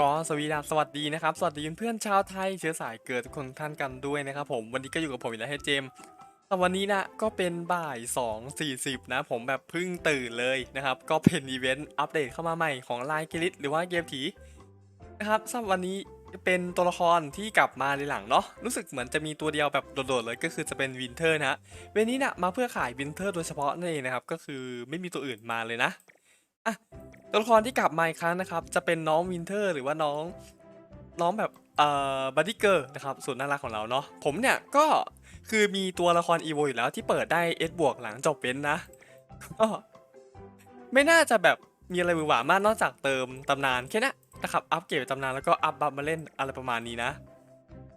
ก็สวีดัสสวัสดีนะครับ สวัสดีเพื่อนชาวไทยเชื้อสายเกิดทุกคนท่านกันด้วยนะครับผมวันนี้ก็อยู่กับผมอีกแล้วให้เจมส์แต่วันนี้นะก็เป็นบ่าย 2.40 นะผมแบบเพิ่งตื่นเลยนะครับ ก็เป็นอีเวนต์อัปเดตเข้ามาใหม่ของไลน์กิลิตหรือว่าเกมผีนะครับสำหรับวันนี้เป็นตัวละครที่กลับมาในหลังเนาะรู้สึกเหมือนจะมีตัวเดียวแบบโดดๆเลยก็คือจะเป็นวินเทอร์นะเวนนี้นะมาเพื่อขายวินเทอร์โดยเฉพาะนั่นเองนะครับก็คือไม่มีตัวอื่นมาเลยนะ ตัวละครที่กลับมาอีกครั้งนะครับ จะเป็นน้องวินเทอร์หรือว่าน้องน้องแบบเอ่อบัดดี้เกอร์นะครับสุดน่ารักของเราเนาะผมเนี่ยก็คือมีตัวละครอีโวอยู่แล้วที่เปิดได้เอสบวกหลังจบเว้นนะก็ไม่น่าจะแบบมีอะไรหวือหวามากนอกจากเติมตำนานแค่นั้นนะครับอัปเกรดตำนานแล้วก็อัพบัฟมาเล่นอะไรประมาณนี้นะ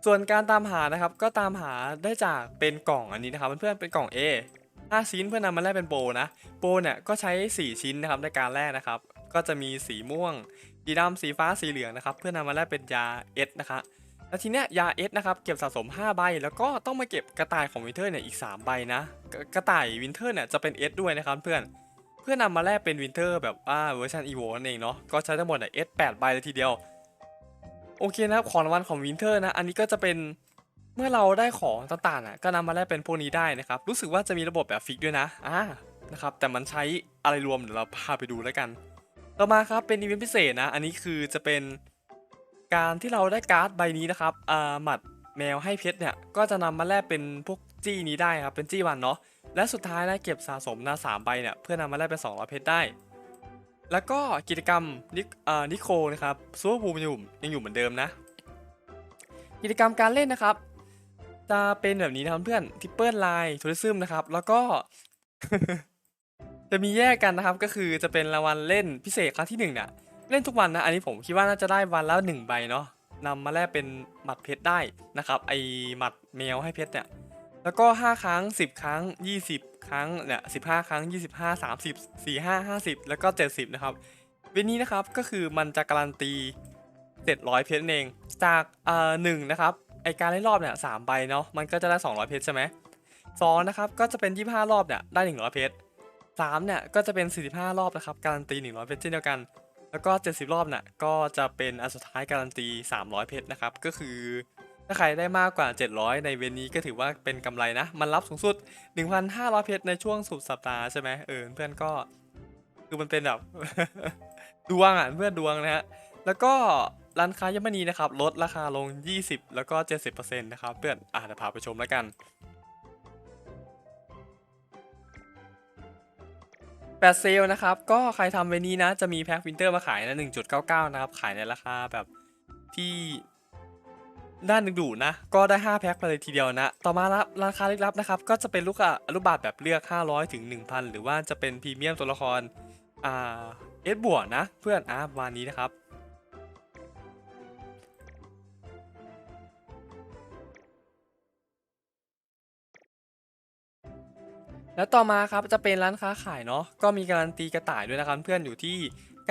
ส่วนการตามหานะครับก็ตามหาได้จากเป็นกล่องอันนี้นะครับเพื่อนๆเป็นกล่อง A 5ชิ้นเพื่อนำมาแลกเป็นโบนะ โบเนี่ยก็ใช้ 4 ชิ้นนะครับในการแลกนะครับ ก็จะมีสีม่วง สีดำสีฟ้าสีเหลืองนะครับ เพื่อนำมาแลกเป็นยาเอสนะคะแล้วทีเนี้ยยาเอสนะครับเก็บสะสม 5 ใบ แล้วก็ต้องมาเก็บกระต่ายของวินเทอร์เนี่ยอีก 3 ใบนะกระกระต่ายวินเทอร์เนี่ยจะเป็นเอสด้วยนะครับเพื่อนเพื่อนำมาแลกเป็นวินเทอร์แบบว่าเวอร์ชันอีโวนั่นเองเนาะก็ใช้ทั้งหมดเนี่ยเอสแปดใบเลยทีเดียวโอเคนะครับของรางวัลของวินเทอร์นะอันนี้ก็จะเป็นเมื่อเราได้ของต่างๆอะก็นำมาแลกเป็นพวกนี้ได้นะครับรู้สึกว่าจะมีระบบแบบฟิกด้วยนะอ่านะครับแต่มันใช้อะไรรวมเดี๋ยวเราพาไปดูแล้วกัน ต่อมาครับเป็นอีเวนต์พิเศษนะ อันนี้คือจะเป็นการที่เราได้การ์ดใบนี้นะครับอ่าหมัดแมวให้เพชรเนี่ย ก็จะนำมาแลกเป็นพวกจี้นี้ได้ครับ เป็นจี้วันเนาะ และสุดท้ายนะเก็บสะสมนะสามใบเนี่ย เพื่อนำมาแลกเป็น200เพชรได้ แล้วก็กิจกรรมนิอ่านิโคนะครับซูเปอร์บูมยังอยู่ยังอยู่เหมือนเดิมนะ กิจกรรมการเล่นนะครับ จะเป็นแบบนี้นะครับเพื่อนทิปเปิลไลน์ทัวริซึมนะครับ แล้วก็ จะมีแยกกันนะครับก็คือจะเป็นรางวัลเล่นพิเศษครั้งที่หนึ่งเนี่ยเล่นทุกวันนะอันนี้ผมคิดว่าน่าจะได้วันละหนึ่งใบเนาะนำมาแลกเป็นหมัดเพชรได้นะครับไอหมัดแมวให้เพชรเนี่ยแล้วก็ 5 ครั้ง 10 ครั้ง 20 ครั้งเนี่ย15 ครั้ง 25 30 45 50 แล้วก็ 70 นะครับเวนนี้นะครับก็คือมันจะการันตี 700 เพชรเอง จากเอ่อหนึ่งนะครับไอการเล่นรอบเนี่ยสามใบเนาะมันก็จะได้ 200 เพชรใช่ไหมสองนะครับก็จะเป็น 25 รอบเนี่ยได้ 100 เพชร สามเนี่ยก็จะเป็น 45 รอบนะครับการันตี 100 เพชรเช่นเดียวกัน แล้วก็ 70 รอบเนี่ยก็จะเป็นอันสุดท้ายการันตี 300 เพชรนะครับก็คือถ้าใครได้มากกว่า 700 ในเวนนี้ก็ถือว่าเป็นกำไรนะ มันรับสูงสุด 1,500 เพชรในช่วงสุดสัปดาห์ใช่ไหมเออเพื่อนก็คือมันเป็นแบบดวงอะเพื่อนดวงนะฮะแล้วก็ร้านค้ายมณีนะครับลดราคาลง 20 แล้วก็ 70%นะครับเพื่อนอะเดี๋ยวพาไปชมแล้วกัน แปดเซลนะครับ ก็ใครทำเวนี้นะ จะมีแพ็ควินเตอร์มาขายนะ 1.99 นะครับ ขายในราคาแบบที่ด้านดึงดูดนะ ก็ได้ 5 แพ็คไปเลยทีเดียวนะ ต่อมารับราคาลึกลับนะครับ ก็จะเป็นลูกอะลูบาทแบบเลือก 500 ถึง 1,000 หรือว่าจะเป็นพรีเมียมตัวละคร อ่าเอสบวกนะ เพื่อนอะประมานี้นะครับ แล้วต่อมาครับจะเป็นร้านค้าขายเนาะก็มีการันตีกระต่ายด้วยนะครับเพื่อนอยู่ที่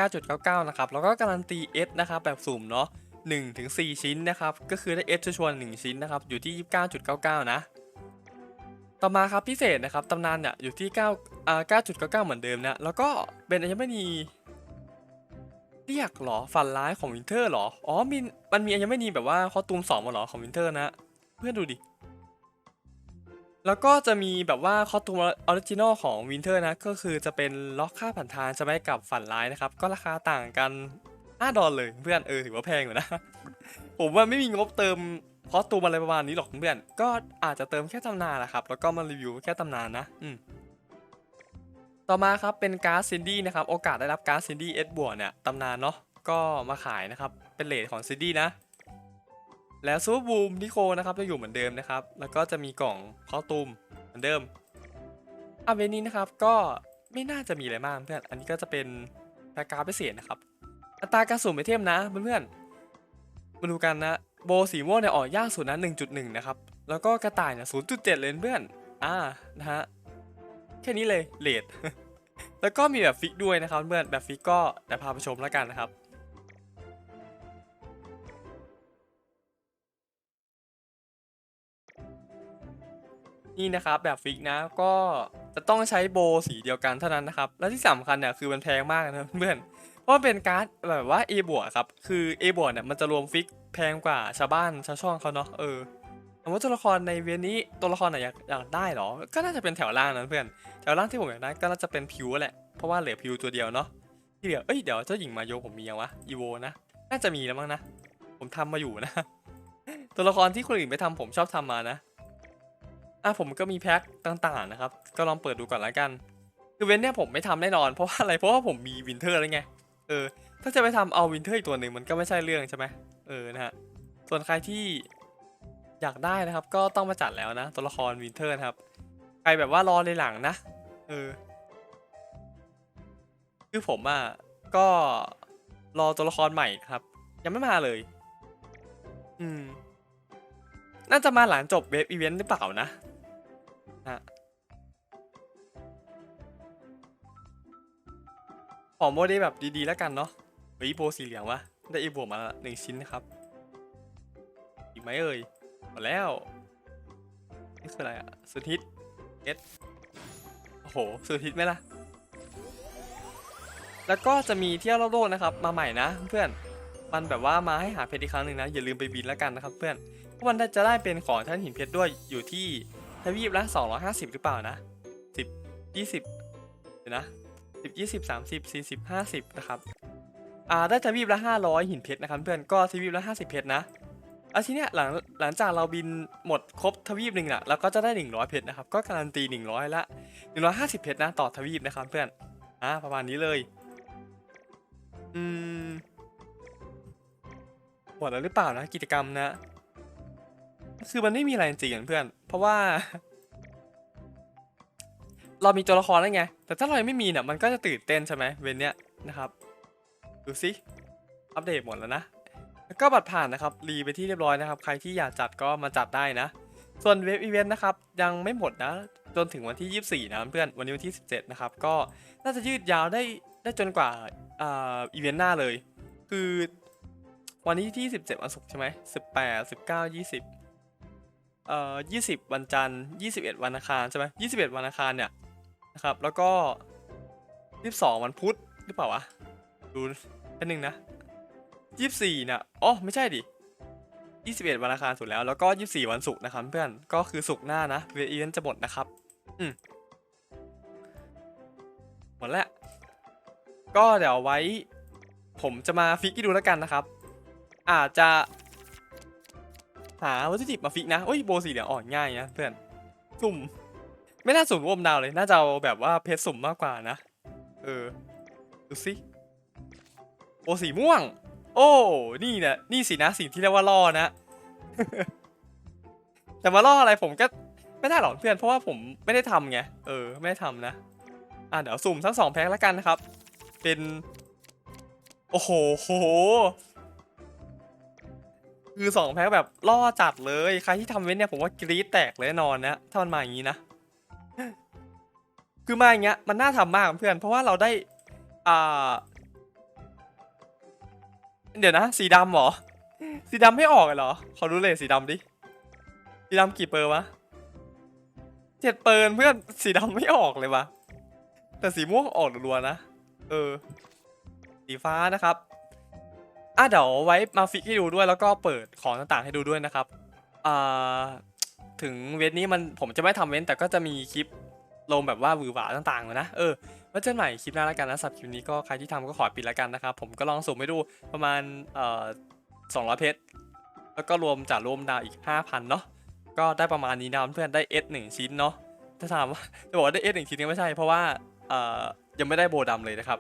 9.99 นะครับแล้วก็การันตี S นะครับแบบสุ่มเนาะ1ถึง4ชิ้นนะครับก็คือได้ S ชวร์ๆ1ชิ้นนะครับอยู่ที่ 29.99 นะต่อมาครับพิเศษนะครับตำนานเนี่ยอยู่ที่9อ่า9.99 เหมือนเดิมนะแล้วก็เป็นอัญมณีเรียกเหรอฝันร้ายของวินเทอร์เหรอ อ๋อมีมันมีอัญมณีแบบว่าคอตูมสองมาเหรอของวินเทอร์นะ เพื่อนดูดิ แล้วก็จะมีแบบว่าคอสตูมออริจินอลของวินเทอร์นะ ก็คือจะเป็นล็อกค่าผ่านทางใช่ไหมกับฝันร้ายนะครับ ก็ราคาต่างกัน 5 ดอลเลยเพื่อนเออถือว่าแพงอยู่นะ ผมว่าไม่มีงบเติมคอสตูมอะไรประมาณนี้หรอกเพื่อน ก็อาจจะเติมแค่ตำนานแหละครับ แล้วก็มารีวิวแค่ตำนานนะ อืมต่อมาครับเป็นการ์ดซินดี้นะครับ โอกาสได้รับการ์ดซินดี้เอสบวกเนี่ยตำนานเนาะก็มาขายนะครับ เป็นเลทของซินดี้นะ แล้วซูเปอร์บูมนิโคนะครับจะอยู่เหมือนเดิมนะครับ แล้วก็จะมีกล่องคอตูมเหมือนเดิมอาเวนนี้นะครับก็ไม่น่าจะมีอะไรมากเพื่อน อันนี้ก็จะเป็นแพ็กการพิเศษนะครับ อัตราการสุ่มไอเทมนะเพื่อนๆ มาดูกันนะโบสีม่วงเนี่ยออกยากสุดนะ1.1 นะครับ แล้วก็กระต่ายเนี่ย0.7 เลยเพื่อน อ่า นะฮะ แค่นี้เลยเลทแล้วก็มีแบบฟิกด้วยนะครับเพื่อน แบบฟิกก็เดี๋ยวพาไปชมแล้วกันนะครับ นี่นะครับแบบฟิกนะก็จะต้องใช้โบสีเดียวกันเท่านั้นนะครับ และที่สำคัญเนี่ยคือมันแพงมากนะเพื่อนเพราะเป็นการ์ดแบบว่า A บวกครับคือ A บวกเนี่ยมันจะรวมฟิกแพงกว่าชาวบ้านชาวช่องเขาเนาะเออสมมติตัวละครในเวรนี้ตัวละครไหนอยากอยากได้เหรอ ก็น่าจะเป็นแถวล่างนะเพื่อนแถวล่างที่ผมอยากได้ก็น่าจะเป็นพิวแหละเพราะว่าเหลือพิวตัวเดียวเนาะที่เหลือเอ้ยเดี๋ยวเจ้าหญิงมาโยผมมียังวะอีโวนะน่าจะมีแล้วมั้งนะ ผมทำมาอยู่นะ ตัวละครที่คนอื่นไม่ทำผมชอบทำมานะ อะผมก็มีแพ็คต่างๆนะครับ ก็ลองเปิดดูก่อนละกัน คือเว้นเนี่ยผมไม่ทำแน่นอนเพราะว่าอะไรเพราะว่าผมมีวินเทอร์แล้วไงเออถ้าจะไปทำเอาวินเทอร์อีกตัวหนึ่งมันก็ไม่ใช่เรื่องใช่ไหมเออนะฮะส่วนใครที่อยากได้นะครับ ก็ต้องมาจัดแล้วนะ ตัวละครวินเทอร์นะครับ ใครแบบว่ารอในหลังนะ เออ คือผมอะก็รอตัวละครใหม่ครับ ยังไม่มาเลย อืม น่าจะมาหลังจบเวฟอีเวนต์หรือเปล่านะ ฮะขอโมเดลแบบดีๆแล้วกันเนาะเฮ้ยโบสีเหลืองวะได้อีโบมาหนึ่งชิ้นนะครับ อีกไหมเอ่ยหมดแล้วนี่คืออะไรอะสุดฮิตเอสโอ้โหสุดฮิตไหมล่ะ แล้วก็จะมีเที่ยวรอบโลกนะครับ มาใหม่นะเพื่อนมันแบบว่ามาให้หาเพชรอีกครั้งหนึ่งนะ อย่าลืมไปบินแล้วกันนะครับเพื่อนเพราะมันจะได้เป็นของท่านหินเพชรด้วยอยู่ที่ ทวีปละ250หรือเปล่านะ10 20เดี๋ยวนะ10 20 30 40 50นะครับอ่าได้ทวีปละ500หินเพชรนะครับเพื่อนก็ทวีปละ50เพชรนะอาทีเนี้ยหลังหลังจากเราบินหมดครบทวีปหนึ่งน่ะเราก็จะได้ 100 เพชรนะครับ ก็การันตี 100 ละ 150 เพชรนะต่อทวีปนะครับเพื่อนอ่าประมาณนี้เลยอืมหมดแล้วหรือเปล่านะกิจกรรมนะ คือมันไม่มีอะไรจริงๆเพื่อน เพราะว่า เรามีตัวละครแล้วไง แต่ถ้าเรายังไม่มีเนี่ยมันก็จะตื่นเต้นใช่ไหมเวนเนี้ยนะครับ ดูสิอัปเดตหมดแล้วนะแล้วก็บัตรผ่านนะครับรีไปที่เรียบร้อยนะครับ ใครที่อยากจัดก็มาจัดได้นะ ส่วนเว็บอีเวนต์นะครับยังไม่หมดนะ จนถึงวันที่ 24 นะเพื่อนวันนี้วันที่ 17 นะครับ ก็น่าจะยืดยาวได้ได้จนกว่าอ่าอีเวนต์หน้าเลย คือวันนี้ที่ 17 วันศุกร์ใช่ไหม18 19 20 เอ่อยี่สิบวันจันทร์ยี่สิบเอ็ดวันอังคารใช่ไหมยี่สิบเอ็ดวันอังคารเนี่ยนะครับ แล้วก็ยี่สิบสองวันพุธหรือเปล่าวะดูแป๊บนึงนะยี่สิบสี่เนี่ยอ๋อไม่ใช่ดิยี่สิบเอ็ดวันอังคารสุดแล้วแล้วก็ยี่สิบสี่วันศุกร์นะครับเพื่อนก็คือศุกร์หน้านะเวอีเวนจะหมดนะครับ อืมหมดแล้ว ก็เดี๋ยวไว้ ผมจะมาฟิกให้ดูแล้วกันนะครับ อาจจะ หาวัตถุดิบมาฟิกนะโอ้ยโบสีเหลืองอ่อนง่ายนะเพื่อนสุ่ม ไม่น่าสุ่มรวมดาวเลย น่าจะเอาแบบว่าเพชรสุ่มมากกว่านะ เออ ดูสิโบสีม่วง โอ้ นี่เนี่ยนี่สินะสิ่งที่เรียกว่าล่อนะ แต่มาล่ออะไรผมก็ไม่ได้หรอกเพื่อน เพราะว่าผมไม่ได้ทำไง เออ ไม่ได้ทำนะ อะเดี๋ยวสุ่มทั้งสองแพ็คแล้วกันนะครับ เป็น โอ้โหโห คือสองแพ็คแบบล่อจัดเลยใครที่ทำเว้นเนี่ยผมว่ากรี๊ดแตกเลยแน่นอนนะถ้ามันมาอย่างนี้นะ คือมาอย่างเงี้ยมันน่าทำมากเพื่อน เพราะว่าเราได้อ่าเดี๋ยวนะ สีดำเหรอ สีดำไม่ออกเหรอขอดูเลยสีดำดิสีดำกี่เปอร์วะเจ็ดเปอร์เพื่อนสีดำไม่ออกเลยวะแต่สีม่วงออกรัวนะเออ สีฟ้านะครับ อะเดี๋ยวไว้มาฟิกให้ดูด้วยแล้วก็เปิดของต่างๆให้ดูด้วยนะครับอ่าถึงเว้นนี้มันผมจะไม่ทำเว้นแต่ก็จะมีคลิปลงแบบว่าวือหวาต่างๆเลยนะเออไว้เจอกันใหม่คลิปหน้าแล้วกันนะสับคลิปนี้ก็ใครที่ทำก็ขอปิดแล้วกันนะครับผมก็ลองสุ่มให้ดูประมาณเอ่อสองร้อยเพชรแล้วก็รวมจากรวมดาวอีก 5,000 เนาะก็ได้ประมาณนี้นะเพื่อนได้ S 1ชิ้นเนาะถ้าถามว่าจะบอกว่าได้ S 1ชิ้นก็ไม่ใช่เพราะว่าเอ่อยังไม่ได้โบดำเลยนะครับ